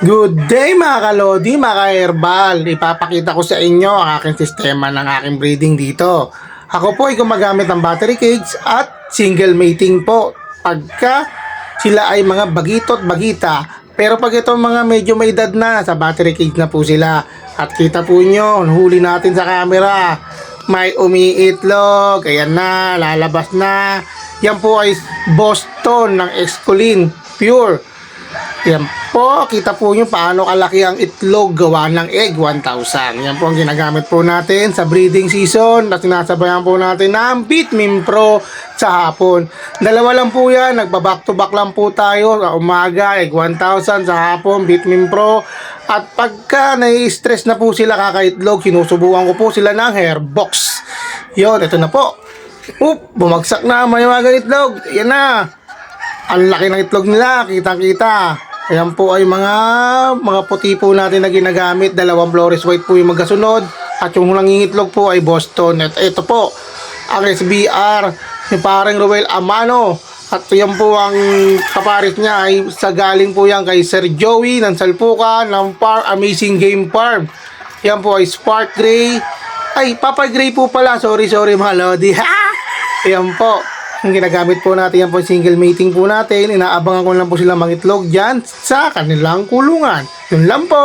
Good day mga kalodi, mga ka-herbal. Ipapakita ko sa inyo ang aking sistema ng aking breeding dito. Ako po ay gumagamit ng battery cage at single mating po. Pagka sila ay mga bagito at bagita. Pero pag ito mga medyo may edad na, sa battery cage na po sila. At kita po nyo, huli natin sa camera. May umiitlog, ayan na, lalabas na. Yan po ay Boston ng Escolin Pure. Yan po, kita po nyo paano kalaki ang itlog gawa ng egg 1,000. Yan po ang ginagamit po natin sa breeding season at sinasabayan po natin ng Bitmin Pro sa hapon. Dalawa lang po yan, nagba-back to back lang po tayo sa umaga, egg 1,000 sa hapon, Bitmin Pro. At pagka nai-stress na po sila kakaitlog, sinusubukan ko po sila ng hair box. Yon, ito na po. Oop, bumagsak na may mga itlog. Yan na. Ang laki ng itlog nila, kitang-kita. Ayan po ay mga mga puti po natin na ginagamit. Dalawang Flores White po yung magkasunod. At yung nangingitlog po ay Boston. At ito po, ang SBR ni parang Ruel Amano. At yan po ang kaparit niya ay sa galing po yan kay Sir Joey ng Salpukan ng Par Amazing Game Farm. Yan po ay Spark Gray. Ay, Papa Gray po pala. Sorry, sorry mga Lodi. Ayan po. Ang ginagamit po natin yan po single mating po natin. Inaabangan ko lang po sila mangitlog dyan sa kanilang kulungan. Yun lang po.